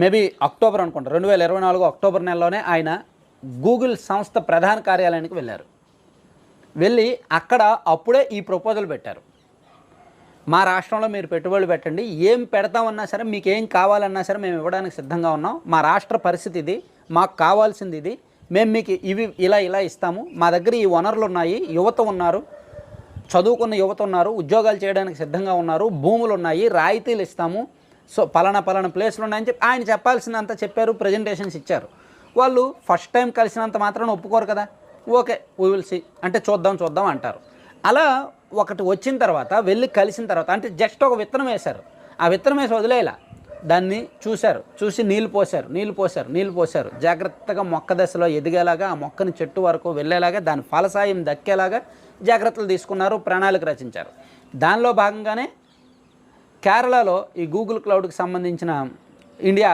Maybe October అనుకుంటా. రెండు వేల ఇరవై నాలుగు అక్టోబర్ నెలలోనే ఆయన గూగుల్ సంస్థ ప్రధాన కార్యాలయానికి వెళ్ళారు. వెళ్ళి అక్కడ అప్పుడే ఈ ప్రపోజల్ పెట్టారు. మా రాష్ట్రంలో మీరు పెట్టుబడులు పెట్టండి ఏం పెడతామన్నా సరే మీకు ఏం కావాలన్నా సరే మేము ఇవ్వడానికి సిద్ధంగా ఉన్నాం. మా రాష్ట్ర పరిస్థితి ఇది మాకు కావాల్సింది ఇది. మేము మీకు ఇవి ఇలా ఇలా ఇస్తాము. మా దగ్గర ఈ వనరులు ఉన్నాయి యువత ఉన్నారు చదువుకున్న యువత ఉన్నారు ఉద్యోగాలు చేయడానికి సిద్ధంగా ఉన్నారు భూములు ఉన్నాయి రాయితీలు ఇస్తాము. సో పలానా పలానా ప్లేస్లు ఉన్నాయని చెప్పి ఆయన చెప్పాల్సినంత చెప్పారు ప్రజెంటేషన్స్ ఇచ్చారు. వాళ్ళు ఫస్ట్ టైం కలిసినంత మాత్రాన ఒప్పుకోరు కదా. ఓకే వీ విల్ అంటే చూద్దాం చూద్దాం అంటారు. అలా ఒకటి వచ్చిన తర్వాత వెళ్ళి కలిసిన తర్వాత అంటే జస్ట్ ఒక విత్తనం వేశారు. ఆ విత్తనం వేసి వదిలేలా దాన్ని చూశారు. చూసి నీళ్ళు పోశారు నీళ్ళు పోశారు నీళ్ళు పోశారు. జాగ్రత్తగా మొక్క దశలో ఎదిగేలాగా ఆ మొక్కని చెట్టు వరకు వెళ్ళేలాగా దాని ఫలసాయం దక్కేలాగా జాగ్రత్తలు తీసుకున్నారు ప్రణాళిక రచించారు. దానిలో భాగంగానే కేరళలో ఈ గూగుల్ క్లౌడ్కి సంబంధించిన ఇండియా